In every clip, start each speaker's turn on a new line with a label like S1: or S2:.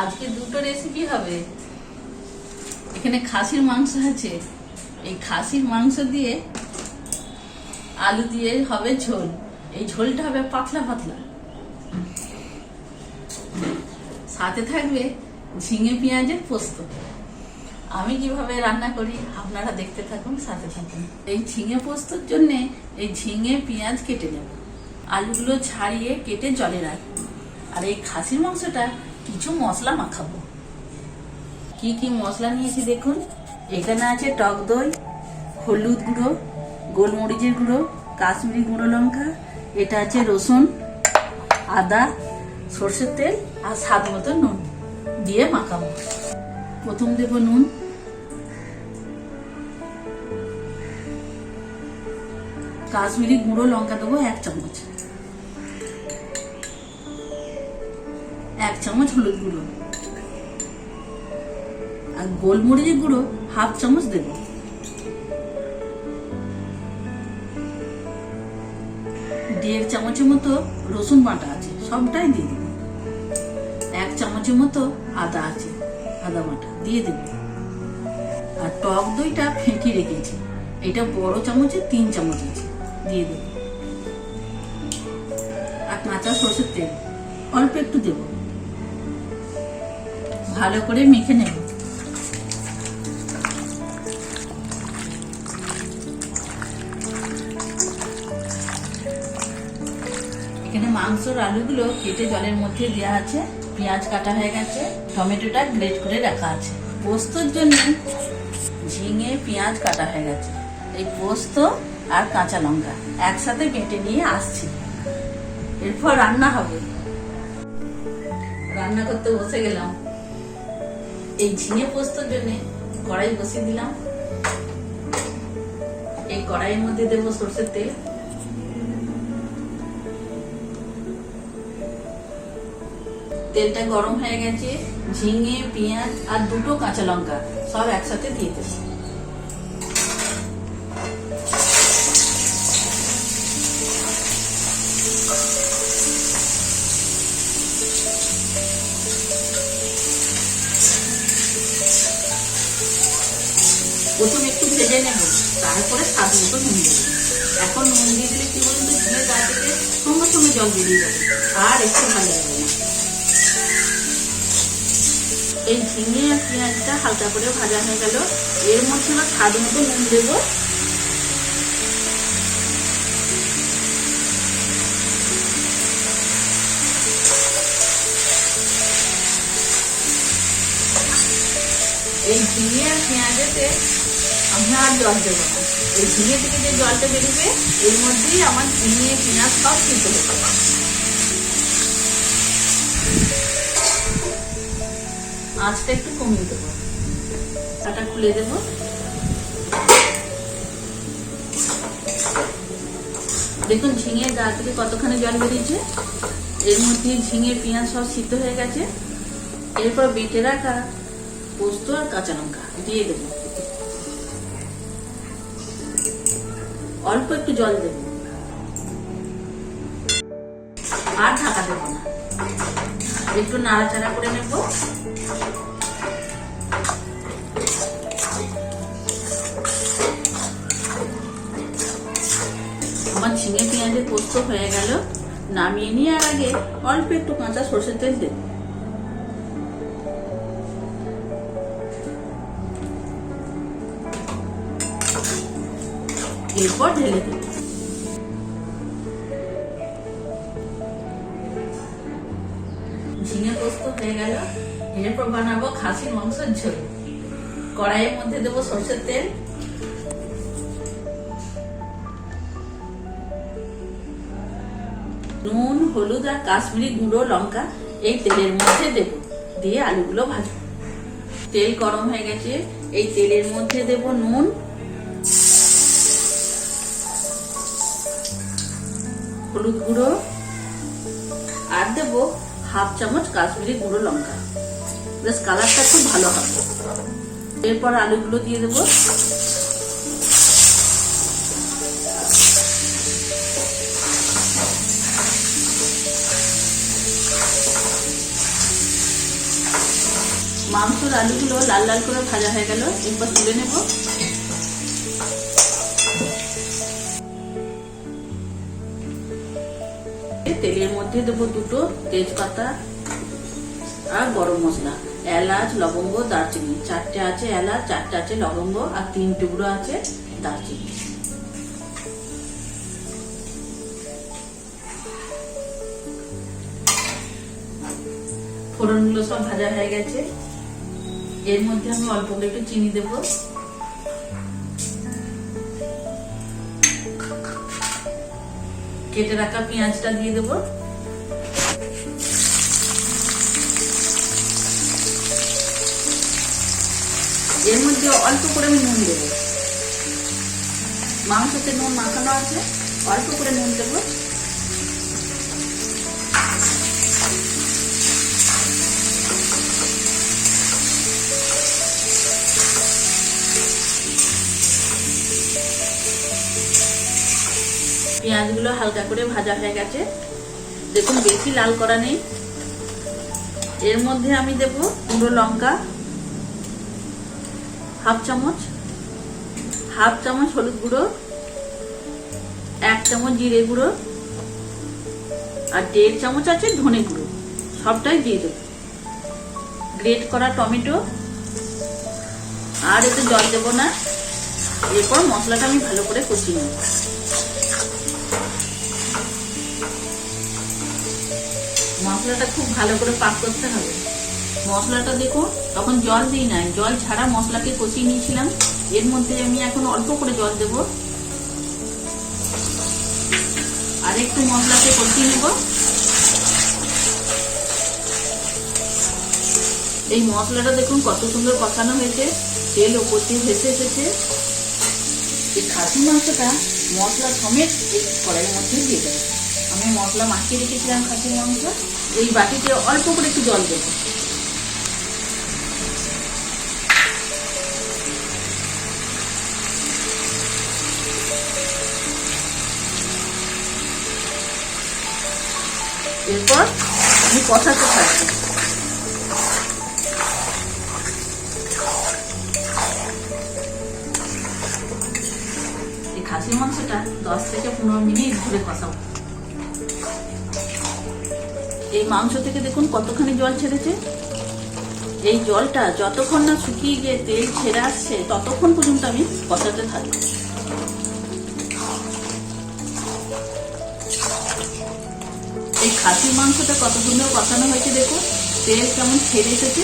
S1: আজকে দুটো রেসিপি হবে। এখানে খাসির মাংস আছে। এই খাসির মাংস দিয়ে আলু দিয়ে হবে ঝোল। এই ঝোলটা হবে পাতলা পাতলা। সাথে থাকবে ঝিঙে পেঁয়াজের পোস্ত। আমি কীভাবে রান্না করি আপনারা দেখতে থাকুন, সাথে থাকুন। এই ঝিঙে পোস্তর জন্যে এই ঝিঙে পেঁয়াজ কেটে নেব। আলুগুলো ছাড়িয়ে কেটে জলে রাখব। আর এই খাসির মাংসটা কিছু মশলা মাখাবো। কি কি মশলা নিয়েছি দেখুন? এখানে আছে টক দই, হলুদ গুঁড়ো, গোলমরিচের গুঁড়ো, কাশ্মীরি গুঁড়ো লঙ্কা, এটা আছে রসুন, আদা, সর্ষের তেল আর স্বাদ মতো নুন দিয়ে মাখাবো। প্রথম দেবো নুন। কাশ্মীরি গুঁড়ো, লঙ্কা দেবো এক চামচ। এক চামচ হলুদ গুঁড়ো। আর গোলমরিচের গুঁড়ো হাফ চামচ দেব। দেড় চামচের মতো রসুন বাটা আছে, সবটাই দিয়ে দেব। এক চামচের মতো আদা আছে, আদা বাটা দিয়ে দেব। আর টক দইটা ফেঁকে রেখেছি, এটা বড় চামচে তিন চামচ আছে, দিয়ে দেব। আর কাঁচা সর্ষের তেল, অল্প একটু দেব। ভালো করে মেখে নেব। এখানে মাংসর আলুগুলো কেটে জলের মধ্যে দেওয়া আছে, পেঁয়াজ কাটা হয়ে গেছে, টমেটোটা গ্রেট করে রাখা আছে। পোস্তর জন্য ঝিঙে, পেঁয়াজ কাটা হয়ে গেছে। এই পোস্ত আর কাঁচা লঙ্কা একসাথে বেটে নিয়ে আসছি। এরপর রান্না হবে। রান্না করতে বসে গেলাম। এই ঝিঙে পোস্তর জন্য কড়াই বসিয়ে দিলাম। এই কড়াইয়ের মধ্যে দেবো সর্ষের তেল। তেলটা গরম হয়ে গেছে, ঝিঙে, পেঁয়াজ আর দুটো কাঁচা লঙ্কা, সব একসাথে দিয়ে দেবো প্রথমে একটু ভেজে নেব, তারপরে স্বাদ মতো নুন দেবো এখন নুন দিয়ে দিলে কি বলুন তো, ঝিঙে গা থেকে সঙ্গে সঙ্গে জল দিয়ে যাবে, আর একটু ভালো লাগবে না। এই ঝিঙে আর পেঁয়াজটা হালকা করে ভাজা হয়ে গেল। এর মধ্যে আমার স্বাদ মতো নুন দেবো। এই ঝিঙে আর পেঁয়াজেতে আমি আর জল দেবো না। এই ঝিঙে থেকে যে জলটা বেরোবে, এর মধ্যেই আমার ঝিঙে, পেঁয়াজ সব সিদ্ধ হবে আঁচটা একটু কমিয়ে দেবো। কাটা খুলে দেবো। দেখুন ঝিঙে গা থেকে কতখানি জল বেরিয়েছে। এর মধ্যে ঝিঙে, পেঁয়াজ সব সিদ্ধ হয়ে গেছে। এরপর বেটে রাখা পোস্ত আর কাঁচা লঙ্কা, দিয়ে দেবো। অল্প একটু জল দেব। আর ঢাকা দেবো না। একটু নাড়াচাড়া করে নেব। আমার ঝিঙে পেঁয়াজের পোস্ত হয়ে গেল, নামিয়ে নিয়ে আর আগে অল্প একটু কাঁচা সর্ষের তেল দেবো। এরপর ঢেলে দেব ঝিঙে পোস্ত হয়ে গেল। এরপর বানাবো খাসির মাংসের ঝোল। কড়াইয়ের মধ্যে দেবো সর্ষের তেল। নুন, হলুদ আর কাশ্মীরি গুঁড়ো, লঙ্কা এই তেলের মধ্যে দেব। দিয়ে আলুগুলো ভাজবো। তেল গরম হয়ে গেছে। এই তেলের মধ্যে দেব নুন হলুদ গুঁড়ো আর দেবো হাফ চামচ কাশ্মীরি গুঁড়ো লঙ্কা। বেশ, কালারটা খুব ভালো হবে। এরপর আলুগুলো দিয়ে দেবো। মাংসর আলুগুলো লাল লাল করে ভাজা হয়ে গেল। এরপর তুলে নেব। তেলের মধ্যে দেবো দুটো তেজপাতা আর গরম মশলা। এলাচ, লবঙ্গ, দারচিনি। চারটে আছে এলাচ, চারটে আছে লবঙ্গ, আর তিন টুকরো আছে দারচিনি। ফোড়নগুলো সব ভাজা হয়ে গেছে। এর মধ্যে আমি অল্প করে একটু চিনি দেব। কেটে রাখা পেঁয়াজটা দিয়ে দেবো। এর মধ্যে অল্প করে আমি নুন দেবো। মাংসতে নুন মাখানো আছে, অল্প করে নুন দেবো। পেঁয়াজগুলো হালকা করে ভাজা হয়ে গেছে। দেখুন, বেশি লাল করা নেই। এর মধ্যে আমি দেব গুঁড়ো লঙ্কা, হাফ চামচ হাফ চামচ হলুদ গুঁড়ো, এক চামচ জিরে গুঁড়ো আর দেড় চামচ আছে ধনে গুঁড়ো। সবটাই দিয়ে দেবো। গ্রেট করা টমেটো। আর এতে জল দেবো না। এরপর মশলাটা আমি ভালো করে কষিয়ে নেব। মশলাটা খুব ভালো করে পাক করতে হবে। মশলাটা দেখো তখন জল দিই নাই। জল ছাড়া মশলাকে কষিয়ে নিয়েছিলাম। এর মধ্যে আমি এখন অল্প করে জল দেব। আর একটু মশলাকে কষিয়ে নেব। এই মশলাটা দেখুন কত সুন্দর কষানো হয়েছে। তেল ওপর দিয়ে ভেসে এসেছে। এই খাসি মাংসটা মশলা সমেত এই কড়াইয়ের মধ্যে দিয়ে দেবো। মশলা মাখিয়ে রেখেছিলাম খাসির মাংস এই বাটিতে অল্প করে একটু জল দেবো। এরপর আমি কষাতে থাকব। এই খাসির মাংসটা দশ থেকে পনেরো মিনিট ধরে কষাবো। এই মাংস থেকে দেখুন কতখানি জল ছেড়েছে। এই জলটা যতক্ষণ না শুকিয়ে গিয়ে তেল ছেড়ে আসছে, ততক্ষণ পর্যন্ত আমি কষাতে থাকব। এই খাসির মাংসটা কত সুন্দর কষানো হয়েছে দেখো তেল কেমন ছেড়ে এসেছে,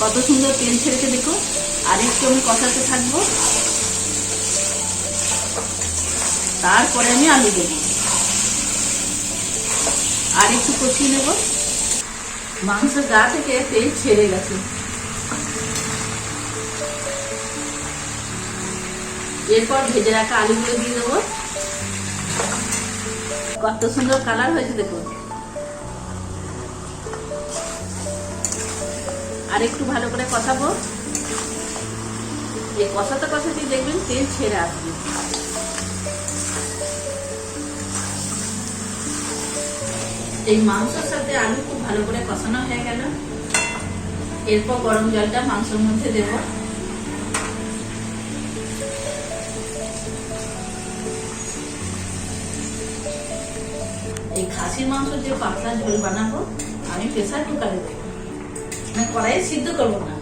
S1: কত সুন্দর তেল ছেড়েছে দেখো আর একটু আমি কষাতে থাকব। তারপরে আমি আলু দেবো। আর একটু কষিয়ে নেব। মাংসের গা থেকে তেল ছেড়ে গেছে। এরপর ভেজে রাখা আলুগুলো দিয়ে দেবো। কত সুন্দর কালার হয়েছে দেখুন। আর একটু ভালো করে কষাবো। এই কষাতে কষাতে দেখবেন তেল ছেড়ে আসবে। এই মাংসের সাথে আলু খুব ভালো করে কষানো হয়ে গেল। এরপর গরম জলটা মাংসের মধ্যে দেব। এই খাসির মাংস যে পাতলা ঝোল বানাবো, আমি প্রেশার কুকারে দেবো। মানে কড়াইয়ে সিদ্ধ করব না।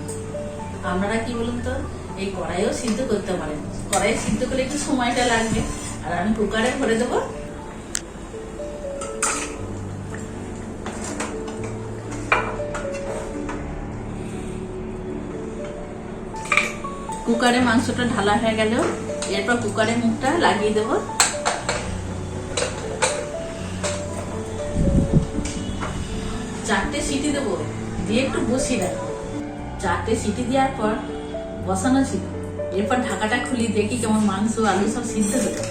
S1: আপনারা কি বলুন তো, এই কড়াইও সিদ্ধ করতে পারেন। কড়াইয়ে সিদ্ধ করলে একটু সময়টা লাগবে। আর আমি কুকারে ভরে দেবো। কুকারে মাংসটা ঢালা হয়ে গেল এরপর কুকারের মুখটা লাগিয়ে দেব। চারটে সিটি দেবো, দিয়ে একটু বসিয়ে রাখব চারটে সিটি দেওয়ার পর বসানো ছিল। এরপর ঢাকাটা খুলি, দেখি কেমন মাংস, আলু সব সিদ্ধ হলো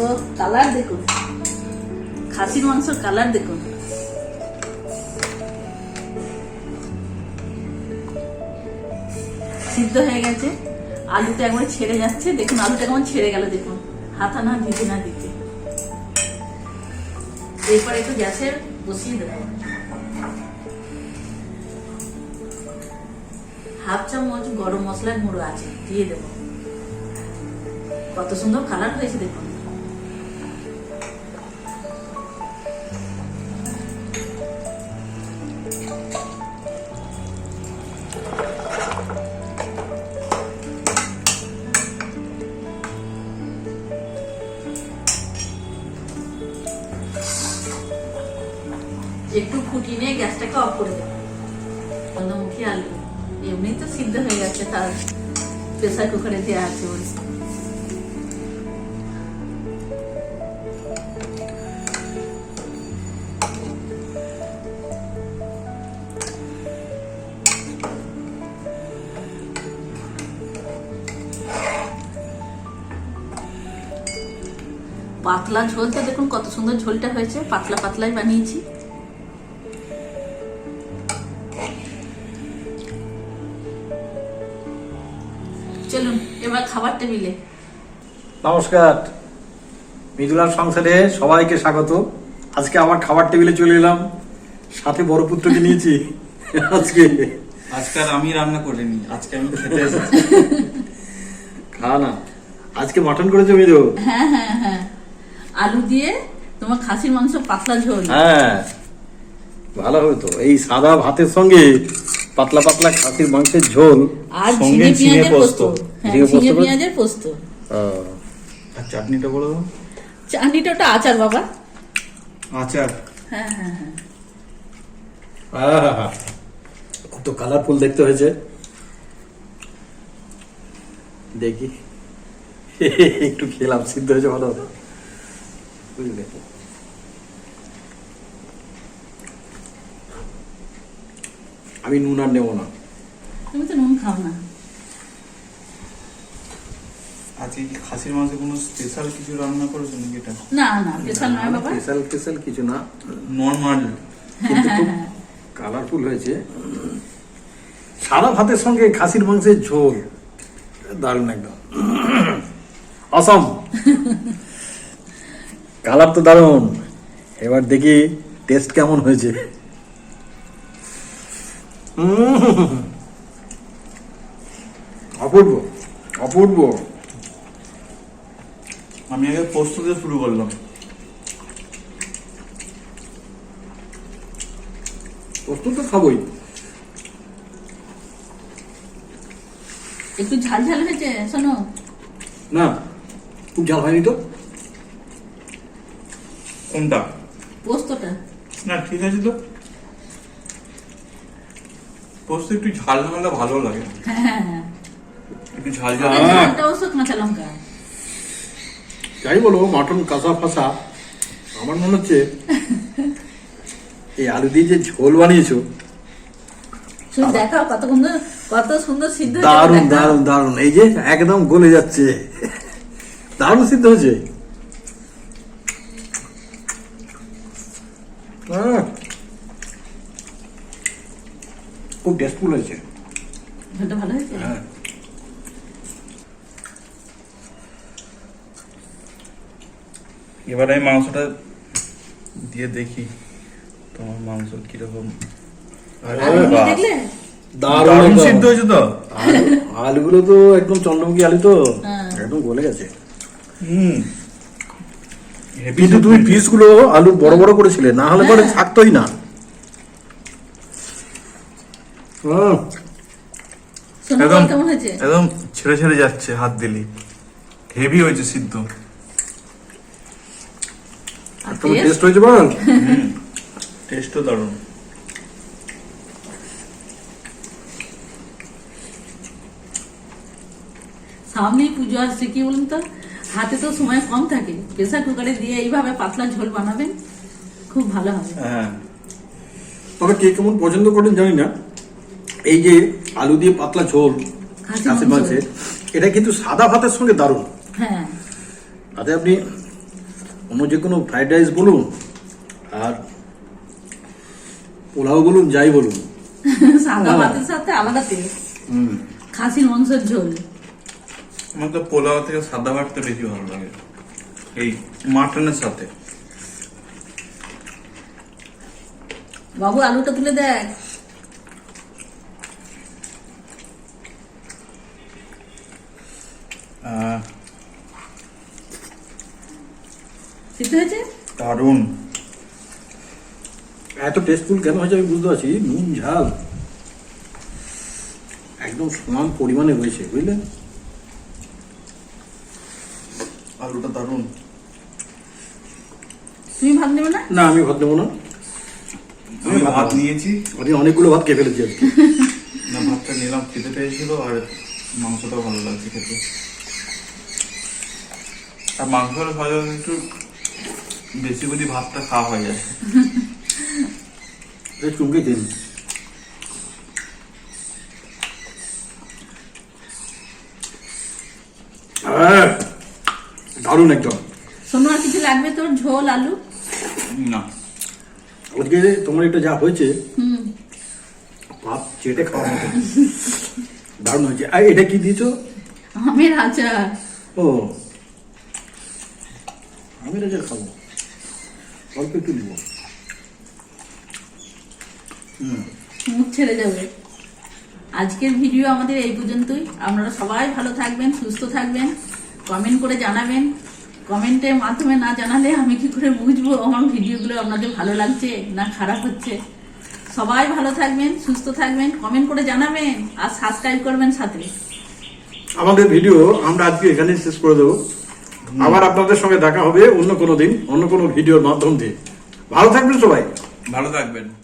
S1: ও, কালার দেখুন। খাসির মাংসর কালার দেখুন। সিদ্ধ হয়ে গেছে। আলুটা একবার ছেড়ে যাচ্ছে। দেখুন, আলুটা কেমন ছেড়ে গেল, দেখুন। হাতা না দিতে না দিতে এরপর একটু গ্যাসে বসিয়ে দেবো। হাফ চামচ গরম মশলার গুঁড়ো আছে, দিয়ে দেবো। কত সুন্দর কালার হয়েছে, দেখুন। একটু ফুটিয়ে নিয়ে গ্যাসটাকে অফ করে দেবো। আলু। এমনি তো সিদ্ধ হয়ে গেছে, তার প্রেসার কুকারে দেওয়া আছে ওই পাতলা ঝোলটা দেখুন কত সুন্দর ঝোলটা হয়েছে। পাতলা পাতলাই বানিয়েছি। চলুন এবার খাবার টেবিলে।
S2: নমস্কার। মৃদুলার সংসারে সবাইকে স্বাগত। আজকে আমার খাবার টেবিলে চলে এলাম। সাথে বড় পুত্রকে নিয়েছি। আজকে
S3: আজকে আর আমি রান্না করিনি আজকে আমি খেতে এসেছি।
S2: খা না। আজকে মাটন করেছে মৃদু?
S1: হ্যাঁ হ্যাঁ হ্যাঁ। আলু দিয়ে তোমার খাসির মাংস পাতলা ঝোল।
S2: হ্যাঁ। ভালো হবে তো এই সাদা ভাতের সঙ্গে পাতলা পাতলা খাসির মাংসের ঝোল
S1: আর
S3: সঙ্গে
S1: ঝিঙে পেঁয়াজের পোস্ত। হ্যাঁ
S2: ঝিঙে?
S1: পেঁয়াজের পোস্ত।
S3: আর চাটনিটা বলে।
S1: চাটনিটা ওটা আচার বাবা।
S3: আচার?
S1: হ্যাঁ হ্যাঁ হ্যাঁ।
S2: কত কালারফুল দেখতে হয়েছে। দেখি। একটু খেলাম সিদ্ধ হয়েছে ভালো বুঝলে? আমি নুন আর নেব না।
S1: তুমি তো নুন খাও না।
S3: আজকে কি খাসির মাংসে কোনো স্পেশাল কিছু রান্না করেছ নাকি এটা?
S1: না না স্পেশাল নয় বাবা।
S2: স্পেশাল স্পেশাল কিছু না।
S3: নর্মাল
S2: কিন্তু খুব কালারফুল হয়েছে। সাদা ভাতের সঙ্গে খাসির মাংসের ঝোল। দারুণ একদম। অসম কালার তো দারুণ। এবার দেখি টেস্ট কেমন হয়েছে। অপূর্ব অপূর্ব।
S3: আমি আগে পোস্ত দিয়ে শুরু করলাম।
S2: প্রস্তুত তো খাবোই।
S1: একটু ঝাল ঝাল হয়েছে শোনো।
S2: না খুব ঝাল হয়নি তো?
S3: কোনটা?
S1: পোস্তটা।
S3: না ঠিক আছে তো। পোস্ত একটু ঝাল না হলে ভালো লাগে।
S1: হ্যাঁ হ্যাঁ হ্যাঁ।
S3: একটু ঝাল ঝাল।
S1: কাঁচা লঙ্কা।
S2: যাই বলো মাটন কাঁচা ফাঁসা। আমার মনে হচ্ছে এই আলু দিয়ে যে ঝোল বানিয়েছো
S1: শুধু দেখাও কত সুন্দর কত সুন্দর সিদ্ধ
S2: দারুণ দারুণ দারুণ। এই যে একদম গলে যাচ্ছে। দারুণ সিদ্ধ হয়েছে। আহ। খুব টেস্টফুল হয়েছে।
S1: ভালো হয়েছে?
S2: হ্যাঁ।
S3: এবার আমি মাংসটা দিয়ে দেখি তোমার মাংস কীরকম।
S2: দারুণ
S3: সিদ্ধ হয়েছে তো?
S2: আলু- আলুগুলো তো একদম চন্দ্রমুখী আলু তো।
S1: হ্যাঁ।
S2: একদম গলে গেছে।
S3: হুম।
S2: কিন্তু তুমি পিসগুলো আলু বড় বড় করেছিলে না হলে পরে থাকতোই না হুম,
S1: শোনো
S3: একদম একদম ছেড়ে ছেড়ে যাচ্ছে হাত দিলি। হেভি হয়েছে সিদ্ধ।
S2: তোমার টেস্ট হয়েছে বল
S3: টেস্টও দারুণ।
S1: সামনেই পুজো আসছে কি বলুন তো? হাতে তো সময় কম থাকে। প্রেসার কুকারে দিয়ে এইভাবে পাতলা ঝোল বানাবেন খুব ভালো হবে।
S3: হ্যাঁ।
S2: তবে কে কেমন পছন্দ করেন জানি না। এই যে আলু দিয়ে পাতলা ঝোল কাছে মাছে এটা কিন্তু সাদা ভাতের সঙ্গে দারুণ।
S1: হ্যাঁ।
S2: তাতে আপনি অন্য যে কোনো ফ্রাইড রাইস বলুন আর পোলাও বলুন যাই বলুন।
S1: সাদা
S2: হ্যাঁ।
S1: ভাতের সাথে আলাদা টেস্ট
S2: হুম।
S1: খাসির মাংসের ঝোল।
S3: আমার তো পোলাও থেকে সাদা ভাতটা বেশি ভালো লাগে। এই মাটনের সাথে।
S1: বাবু আলুটা তুলে দেখ। সিদ্ধ হয়েছে?
S3: দারুণ।
S2: এত টেস্টফুল কেন হয়েছে আমি বুঝতে পারছি নুন ঝাল। একদম সমান পরিমাণে রয়েছে বুঝলেন
S3: আলুটা দারুণ।
S1: তুমি ভাত নেবে না?
S2: না আমি ভাত নেব না।
S3: আমি ভাত নিয়েছি।
S2: আমি অনেকগুলো ভাত খেয়ে ফেলেছি আজকে
S3: না ভাতটা নিলাম খেতে পেয়েছিল আর মাংসটাও ভালো লাগছে খেতে। আর মাংস হলে একটু বেশি করে ভাতটা খাওয়া হয়ে যায়
S2: এই চুমকে দিন দারুণ একদম।
S1: শোনো আর কিছু লাগবে তোর ঝোল আলু?
S3: না।
S2: আজকে তোমার এটা যা হয়েছে
S1: হুম।
S2: ভাত চেটে খাওয়ার মতো। দারুণ হয়েছে। আর এটা কি দিয়েছ?
S1: আমের আচার।
S2: ও আমি রাজা খাব। অল্প একটু দিব
S1: মুখ ছেড়ে যাবে আজকের ভিডিও আমাদের এই পর্যন্তই। আপনারা সবাই ভালো থাকবেন সুস্থ থাকবেন। কমেন্ট করে জানাবেন। কমেন্টের মাধ্যমে না জানালে আমি কি করে বুঝব আমার ভিডিওগুলো আপনাদের ভালো লাগছে না খারাপ হচ্ছে? সবাই ভালো থাকবেন সুস্থ থাকবেন। কমেন্ট করে জানাবেন আর সাবস্ক্রাইব করবেন সাথে।
S2: আমাদের ভিডিও আমরা আজকে এখানে শেষ করে দেবো। আবার আপনাদের সঙ্গে দেখা হবে অন্য কোনো দিন অন্য কোনো ভিডিওর মাধ্যম দিয়ে। ভালো থাকবেন সবাই।
S3: ভালো থাকবেন।